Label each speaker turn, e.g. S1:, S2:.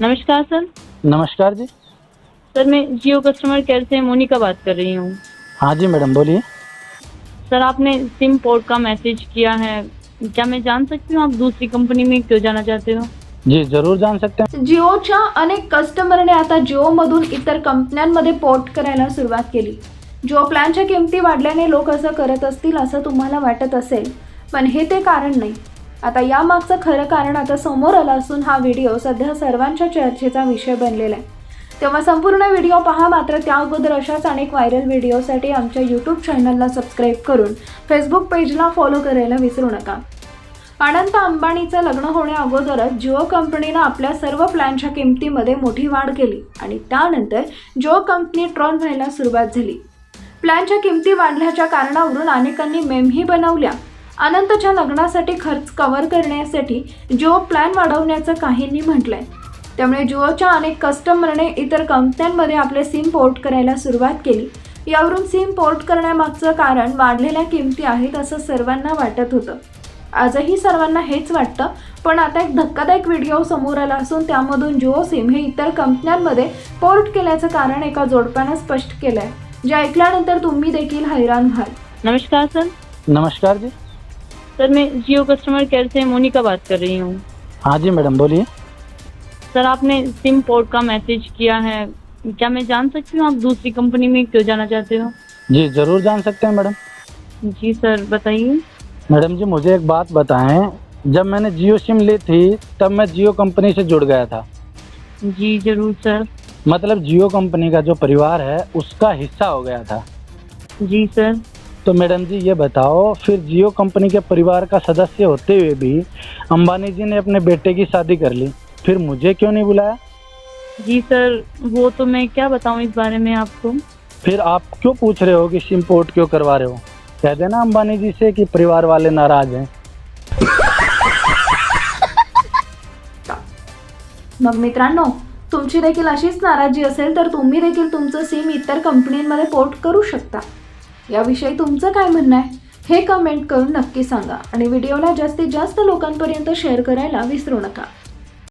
S1: नमस्कार सर।
S2: नमस्कार जी।
S1: सर मैं जियो कस्टमर केयर से मोनिका बात कर रही हूँ।
S2: हाँ जी मैडम बोलिए।
S1: सर आपने सिम पोर्ट का मैसेज किया है। क्या मैं जान सकती हूँ आप दूसरी कंपनी में क्यों जाना चाहते हो?
S2: जी ज़रूर जान सकते हैं।
S3: जिओच्या अनेक कस्टमरने आता जिओमधून इतर कंपन्यांमध्ये पोर्ट करायला सुरुवात केली. जिओ प्लॅनच्या किमती वाढल्याने लोक असं करत असतील असं तुम्हाला वाटत असेल पण हे ते कारण नाही. आता यामागचं खरं कारण आता समोर आलं असून हा व्हिडिओ सध्या सर्वांच्या चर्चेचा विषय बनलेला आहे. तेव्हा संपूर्ण व्हिडिओ पहा मात्र त्या अगोदर अशाच अनेक व्हायरल व्हिडिओसाठी आमच्या यूट्यूब चॅनलला सबस्क्राईब करून फेसबुक पेजला फॉलो करायला विसरू नका. अनंत अंबानीचं लग्न होण्या अगोदरच जिओ कंपनीनं आपल्या सर्व प्लॅनच्या किमतीमध्ये मोठी वाढ केली आणि त्यानंतर जिओ कंपनी ट्रॉल व्हायला सुरुवात झाली. प्लॅनच्या किमती वाढल्याच्या कारणावरून अनेकांनी मेमही बनवल्या. अनंतच्या लग्नासाठी खर्च कव्हर करण्यासाठी जिओ प्लॅन वाढवण्याचं काहींनी म्हटलंय. त्यामुळे जिओच्या अनेक कस्टमरने इतर कंपन्यांमध्ये आपले सिम पोर्ट करायला सुरुवात केली. यावरून सिम पोर्ट करण्यामागचं कारण वाढलेल्या किमती आहेत असं सर्वांना वाटत होतं. आजही सर्वांना हेच वाटतं पण आता एक धक्कादायक व्हिडिओ समोर आला असून त्यामधून जिओ सिम हे इतर कंपन्यांमध्ये पोर्ट केल्याचं कारण एका जोडप्यानं स्पष्ट केलं आहे जे ऐकल्यानंतर तुम्ही देखील हैराण व्हाल.
S1: नमस्कार सर.
S2: नमस्कार जी.
S1: सर मैं जियो कस्टमर केयर से मोनिका बात कर रही हूँ।
S2: हाँ जी मैडम बोलिए।
S1: सर आपने सिम पोर्ट का मैसेज किया है। क्या मैं जान सकती हूँ आप दूसरी कंपनी में क्यों जाना चाहते हो?
S2: जी ज़रूर जान सकते हैं मैडम।
S1: जी सर बताइए।
S2: मैडम जी मुझे एक बात बताएँ। जब मैंने जियो सिम ली थी तब मैं जियो कंपनी से जुड़ गया था।
S1: जी ज़रूर सर।
S2: मतलब जियो कंपनी का जो परिवार है उसका हिस्सा हो गया था।
S1: जी सर।
S2: तो मैडम जी ये बताओ फिर जियो कंपनी के परिवार का सदस्य होते हुए भी अंबानी जी ने अपने बेटे की शादी कर ली। फिर मुझे क्यों नहीं बुलाया?
S1: जी सर वो तो मैं क्या बताऊँ इस बारे में आपको?
S2: फिर आप क्यों पूछ रहे हो कि सिम पोर्ट क्यों करवा रहे हो? कह देना अंबानी जी से कि परिवार वाले नाराज़ हैं।
S3: मग मित्रांनो तुमची देखील अशीच नाराजी असेल तर तुम्ही देखील तुमचं सिम इतर कंपनीमध्ये पोर्ट करू शकता. याविषयी तुमचं काय म्हणणं आहे? हे कमेंट करून नक्की सांगा. आणि व्हिडिओला जास्तीत जास्त लोकांपर्यंत शेअर करायला विसरू नका.